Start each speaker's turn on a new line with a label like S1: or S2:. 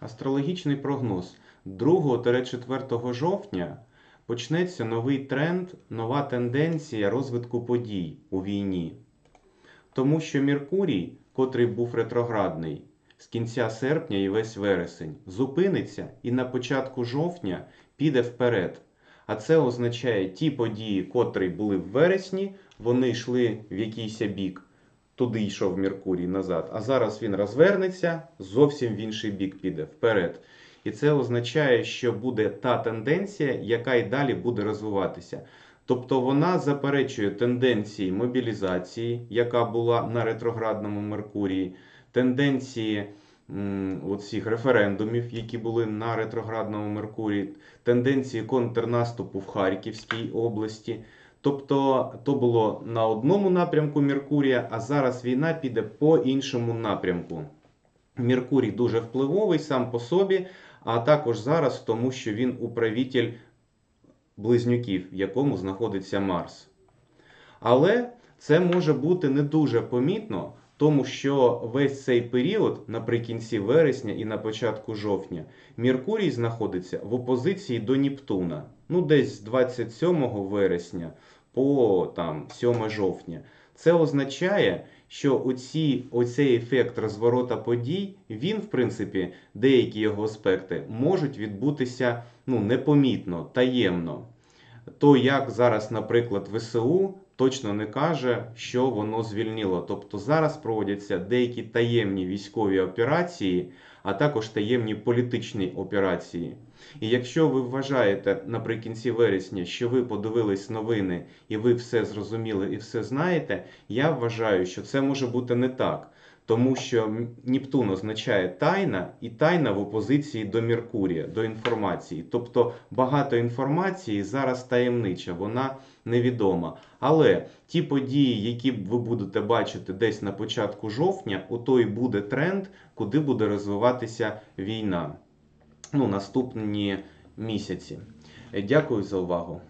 S1: Астрологічний прогноз 2-4 жовтня почнеться новий тренд, нова тенденція розвитку подій у війні. Тому що Меркурій, котрий був ретроградний з кінця серпня і весь вересень, зупиниться і на початку жовтня піде вперед. А це означає ті події, котрі були в вересні, вони йшли в якийсь бік. Туди йшов Меркурій назад, а зараз він розвернеться, зовсім в інший бік піде вперед. І це означає, що буде та тенденція, яка і далі буде розвиватися. Тобто вона заперечує тенденції мобілізації, яка була на ретроградному Меркурії, тенденції м, оцих референдумів, які були на ретроградному Меркурії, тенденції контрнаступу в Харківській області. Тобто то було на одному напрямку Меркурія, а зараз війна піде по іншому напрямку. Меркурій дуже впливовий сам по собі, а також зараз тому, що він управитель близнюків, в якому знаходиться Марс. Але це може бути не дуже помітно, тому що весь цей період, наприкінці вересня і на початку жовтня, Меркурій знаходиться в опозиції до Нептуна. Ну, десь з 27 вересня по там, 7 жовтня. Це означає, що оці, оцей ефект розворота подій, він, в принципі, деякі його аспекти можуть відбутися ну, непомітно, таємно. То, як зараз, наприклад, ВСУ точно не каже, що воно звільнило. Тобто зараз проводяться деякі таємні військові операції, а також таємні політичні операції. І якщо ви вважаєте наприкінці вересня, що ви подивились новини і ви все зрозуміли і все знаєте, я вважаю, що це може бути не так. Тому що Нептун означає тайна, і тайна в опозиції до Меркурія, до інформації. Тобто багато інформації зараз таємнича, вона невідома. Але ті події, які ви будете бачити десь на початку жовтня, ото і буде тренд, куди буде розвиватися війна ну, наступні місяці. Дякую за увагу.